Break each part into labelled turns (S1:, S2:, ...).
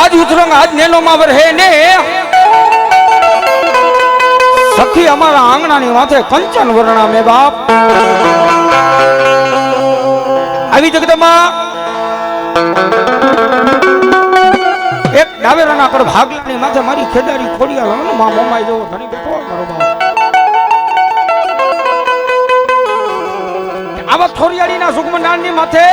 S1: આજ ઉતરંગ, આજ નેનો માં રહે ને. સખી અમારા આંગણાની માથે કંચન વર્ણા મે બાપ. આવી જગદમાં એક ડાવેરાના પર ભાગલાની માથે મારી ખેદારી ખોડિયા લાવનો માં મોમાઈ જવો ઘણી બેઠો મારો બાપ. આવા થોરિયાળીના સુગમનાનની માથે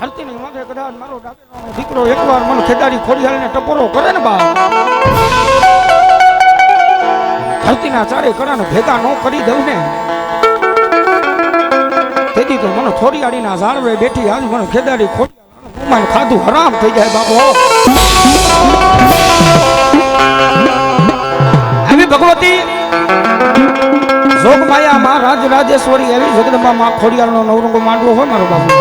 S1: ધરતીની માથે કદાચ મારો દીકરો એકવાર મને ખેદારી ખોડિયાલને ટપોરો કરે ને બા ધરતીના ચારે કડાને ભેગા ન કરી દઉં ને. તેથી તો મને થોડીયાડીના ઝાડવે બેઠી આજ મને ખેદારી ખોડિયાલ ખાધું હરામ થઈ જાય બાપો આવી ભગવતી જોગ માયા માં રાજ રાજેશ્વરી એવી જગદંબા માં ખોડિયાલનો નવરંગો માંડવો હોય મારો બાપુ.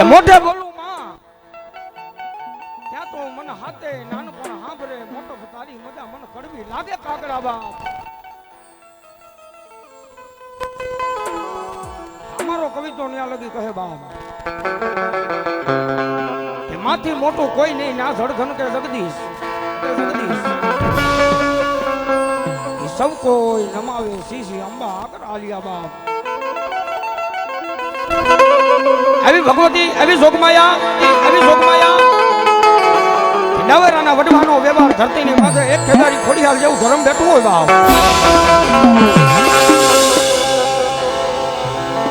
S1: કે મોઢે બોલું માં. ત્યાં તો મને હાથે નાનપણ હાંભરે મોટો તારી મજા મને કડવી લાગે કાગડા બાપ. અમારો કવિ તો ન્યા લગી કહે બાપ. કે માથી મોટું કોઈ નહીં ના ધડધન કે જગદીશ. જગદીશ. સૌ કોઈ નમાવે સીસી અંબા આગળ આલિયા બાપ. આવી ભગવતી આવી જોગમાયા આવી જોગમાયા. નવેરાના વડવાનો વ્યવહાર ધરતીની માત્ર એક ખેદારી ખોડિયાલ જેવું ધરમ બેઠું હોય બાપ.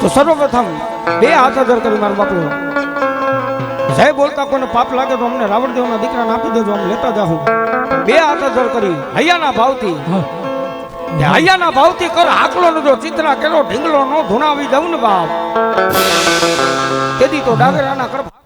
S1: તો સર્વપ્રથમ બે હાથ અધર કરી મારું બાપુ જય બોલતા કોને પાપ લાગે તો અમને રાવણદેવના દીકરાને આપી દેજો, અમે લેતા જાઉં બે હાથ અધર કરી હૈયાના ભાવથી. હૈયાના ભાવથી કર, આકલો નો જો ચિત્રા કેલો ઢીંગલો નો ધુણાવી દઉં ને બાપ. તેથી તો ડાગરાના કર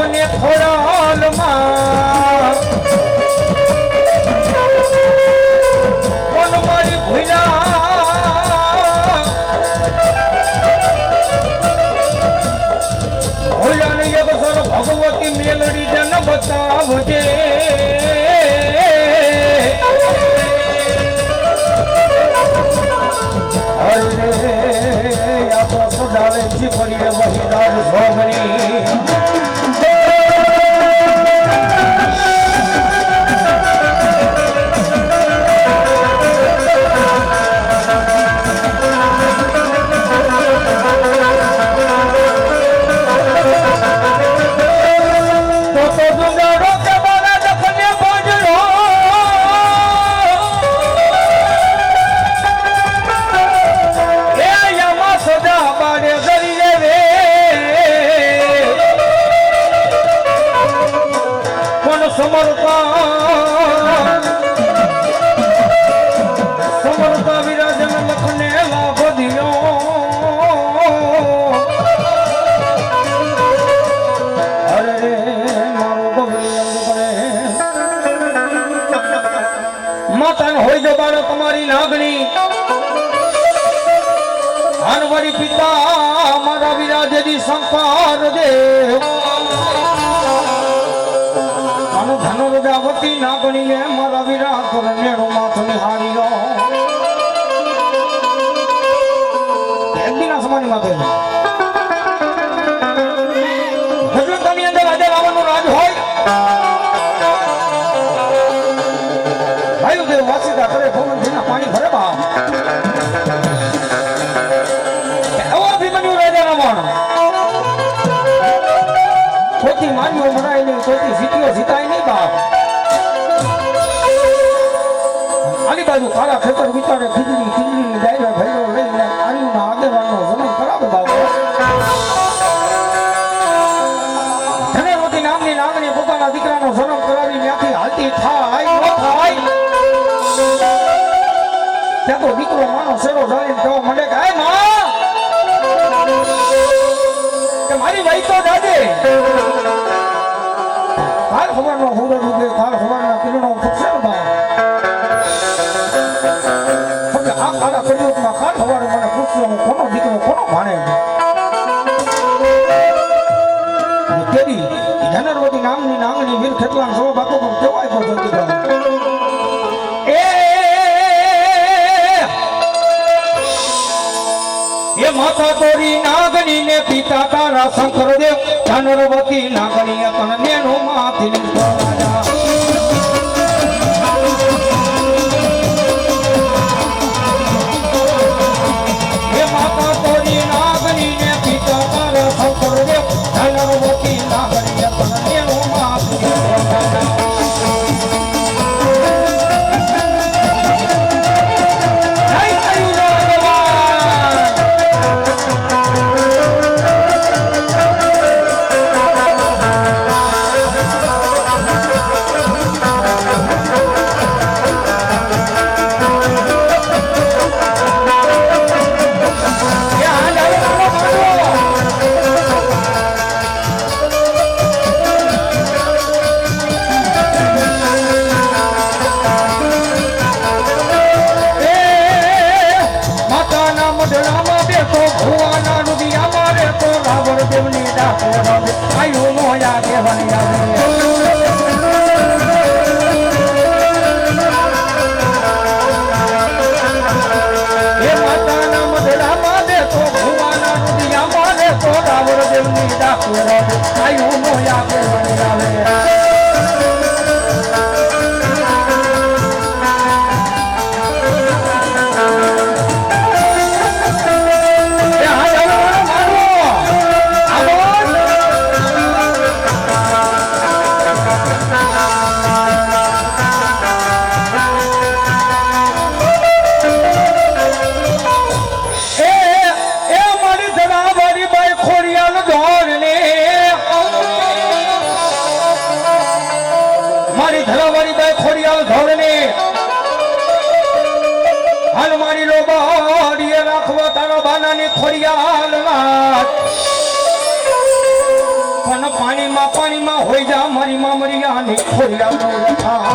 S1: એ આપને ખોરાલમાં. કોણ મારી ભૂલા? ભોલાને એક સર ભગવતી મેલડી જન બતાવજે. મારી પિતા, મારા વિરાજેજી શંકર દેવ. ધન રજાવતી નાગણીને મારા વિરા પર નેણો માથ એક દિના સમાની માથે વાયુદેવ વાસીદા કરે ભવનજીના પાણી જીત્યો નહીં બાપ. આની બાજુ કાળા ખેતર વિચારે ખીજડી એ માથા તોરી નાગની ને પિતા તારા શંકરદેવ ધનરવતી નાગણી તન નેનો માથી મઢડામાં ભુવાના ભુવાના અમારે તો રાવણ દેવની ડાકે આયુ મોયા દેવન આવે હોઈ જા મારી મામરિયાની ખોડિયાલ નો લખા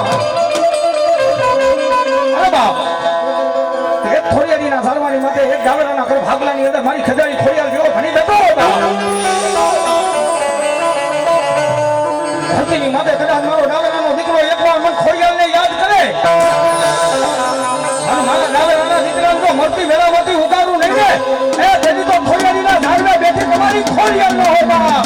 S1: અરે બાપ એક ખોડિયારીના સારવારની માટે એક ગાવડાના ઘર ભાગલાની અંદર મારી ખજાની ખોડિયાર જેવો ભણી દેતો ધરતીની માથે કદાચ મારો ડાવેરાનો દીકરો એકવાર મન ખોડિયારને યાદ કરે. અને મારા ડાવેરાના દીકરા તો મરતી વેરાવતી ઉગારું નહીં એ તેથી તો ખોડિયારીના ઝાડવે બેઠી તમારી ખોડિયાર ન હોય બાપ.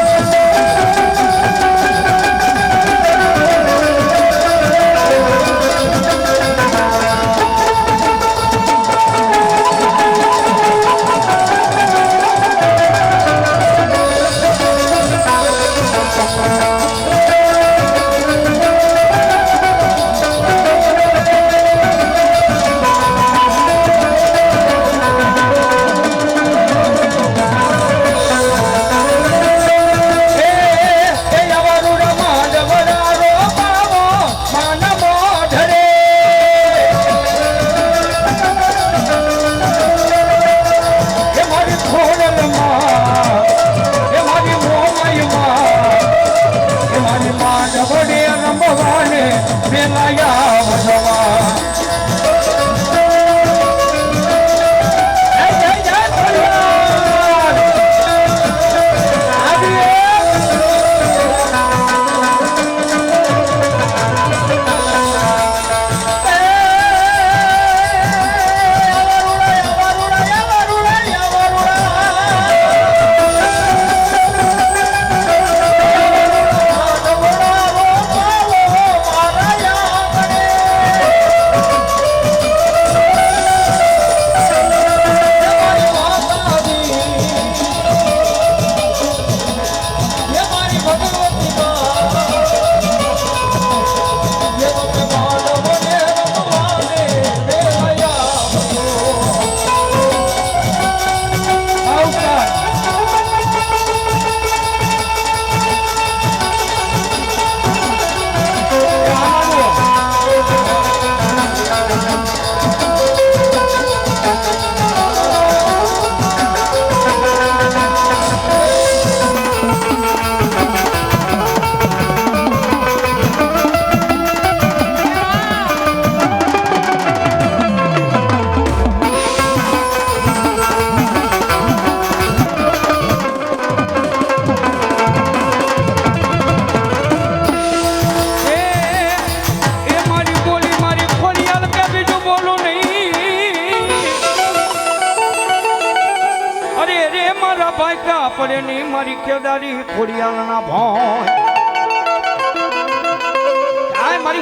S1: માંડવડે રમવાને મેલાયા વધવા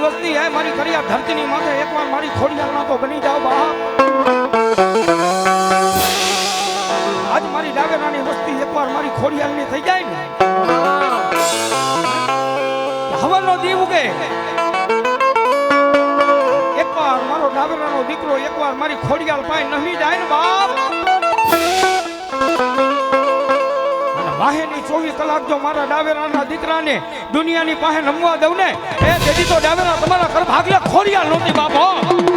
S1: વસ્તી હે, મારી કરિયા ધરતીની માથે એકવાર મારી ખોડિયાલના તો બની જાવ બા આજ મારી ડાગરાની વસ્તી એકવાર મારી ખોડિયાલની થઈ જાય ને. હવનનો દીવ ઉગે. એકવાર મારો ડાગરાનો દીકરો એકવાર મારી ખોડિયાલ પાય નહીં જાય ને બાપ. વાહેની ચોવીસ કલાક જો મારા ડાવેરાના દીકરાને દુનિયાની પાસે નમવા દઉં ને, એ તેથી તો ડાવેરા તમારા ઘર ભાગલે ખોરિયા નહોતી બાપ.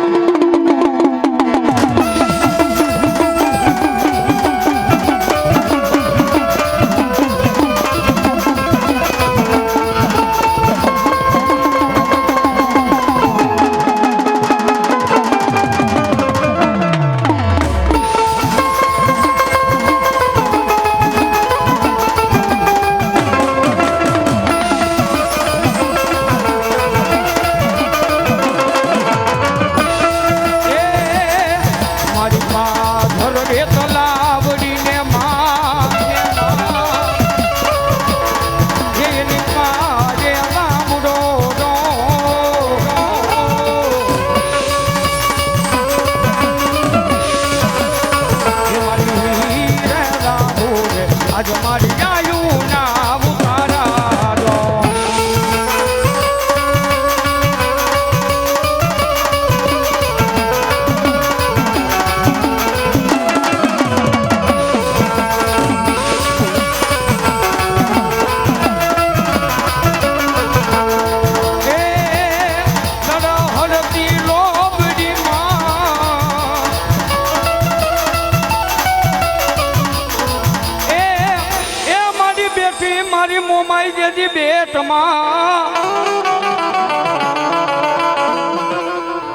S1: મારી જેથી જેજી બેટમાં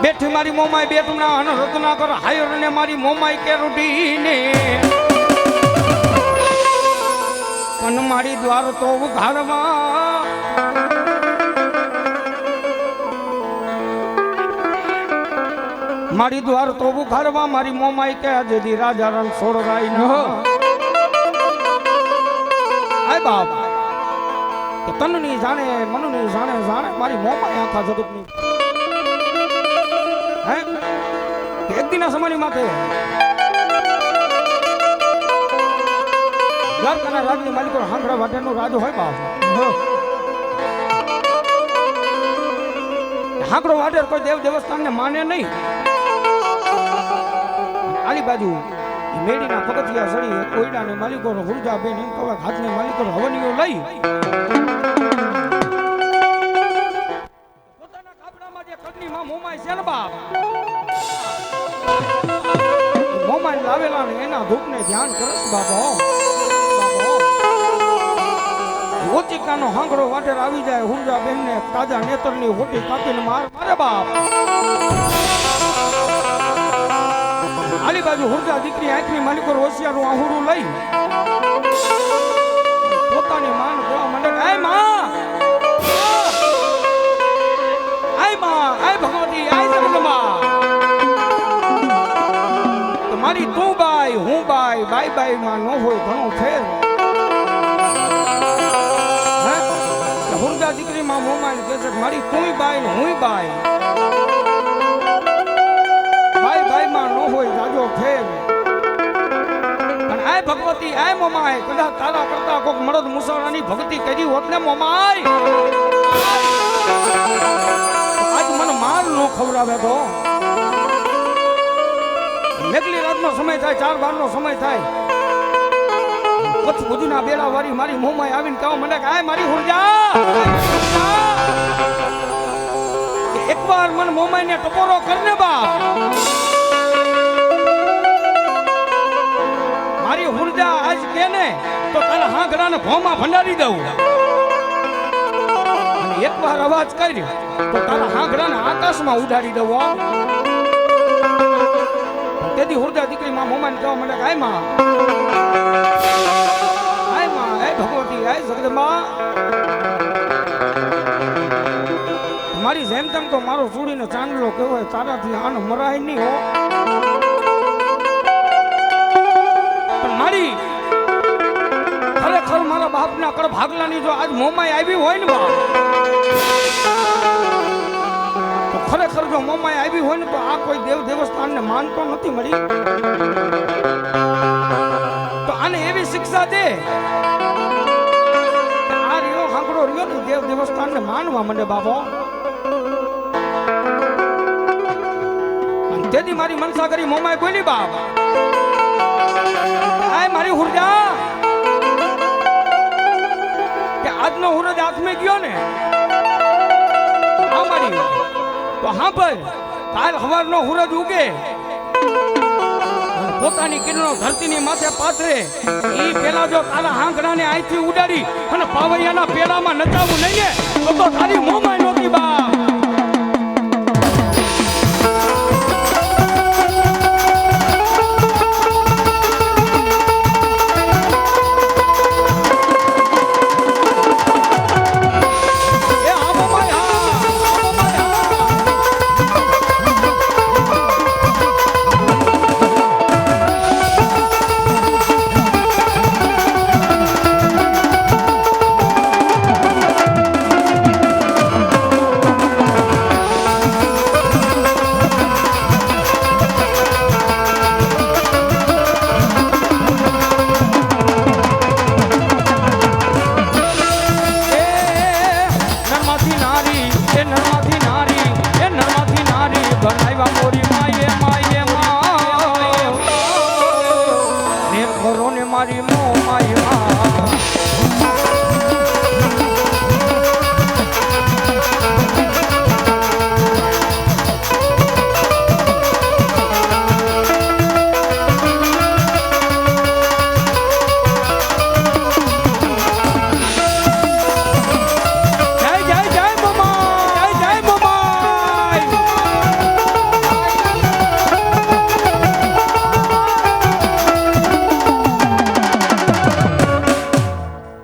S1: બેઠી મારી મોમાઈ બેટના અન રત્ના કર હાયર ને મારી મોમાઈ કે રૂટીને પણ મારી દ્વાર તો ઉઘાડવા. મારી દ્વાર તો ઉઘાડવા મારી મોમાઈ કે જેદી રાજા રણ છોડવાય ન આય બાપ. કે તનની જાણે, મનની જાણે જાણે મારી મોમાં આખા જગતની. હે? એક દિના સમયની માથે. દ્વારકાના રાજની માલિકો હાંગડા વાટેનો રાજો હોય બાપ હાંકડો વાટેર કોઈ દેવ દેવસ્થાનને માને નહીં. આલી બાજુ ઈ મેડીના પગથિયા સળી કોયડાને માલિકોનો હુરજા બેન એમ કહેવાય હાથની માલિકોનો હવનીઓ લઈ. જે કદની માં છે ને બાપ ઈ મોમાય લાવેલા ને એના ધૂપને ધ્યાન કરસ બાપો ઓચિકાનો હાંકડો વાટેર આવી જાય હુરજા બેન ને તાજા નેતરની હોટી કાપીને માર મારે બાપ. આલી બાજુ હુરજા દીકરી આંખની માલિકો હોશિયારું આહુરું લઈ. પોતાની માન કહેવા માંડે આયમાં મારી તું બાય હું બાઈ બાઈ બાયમાં ન હોય, ઘણો ફેર. હે? કે હુરજા દીકરી માં મોમાઈ કહે છે મારી તુંય બાઈ ને હુંય બાય ભાઈ બાયમાં ન હોય, જાજો ફેર. પણ આય ભગવતી, આય મોમાય કદાચ તારા કરતા કોક મળદ મુસાળાની ભક્તિ કરી હોત ને મોમાય આજ મને માર નો ખવડાવે તો. મેઘલી રાતનો સમય થાય, ચાર બાર નો સમય થાય. કચ્છ ભુજના બેડા વાળી મારી મોંમાં આવીને કહો મને કે, આય મારી હુરજા! એકવાર મન મોમાઈ ને ટપોરો કરને બા. મારી હુરજા આજ કે ને, તો તારા હાંગડાને ભોમાં ભંડારી દઉં. એકવાર અવાજ કર્યો, તો તારા હાંગડાને આકાશમાં ઉડાડી દઉં હો. હુરદા દીકરી માં મોમાન કહેવા મને હાયમાં હાયમાં હે ભગવતી હાય જગદમા મારી જેમ તેમ તો મારો ચૂડીનો ચાંદલો કહેવાય, તારાથી આનો મરાય નહીં હો મારી, ખરેખર મારા બાપના કડ ભાગલાની જો આજ મોમાય આવી હોય ને બાપ ખરેખર જો મોમાઈ આવી હોય ને તો આ કોઈ દેવ દેવસ્થાનને માનતો નથી મળી. તો આને એવી શિક્ષા દે આ રહ્યો, હાંકડો રહ્યો ને દેવ દેવસ્થાનને માનવા મને બાબો તેથી મારી મનસા કરી મોમાઈ બોલી બાપ? આય મારી હુરજા. કે આજનો હુરજ હાથમાં ગયો ને, આ મારી તો હા ભાઈ, કાલ સવારનો હુરજ ઉગે. પોતાની કિરણો ધરતીની માથે પાથરે. ઈ પેલા જો તારા હાંકડાને અહીંથી ઉડાડી અને પાવૈયાના પેલામાં નચાવું નહીં ને, તો તારી મોમાય નહોતી બાપ મારી મો માય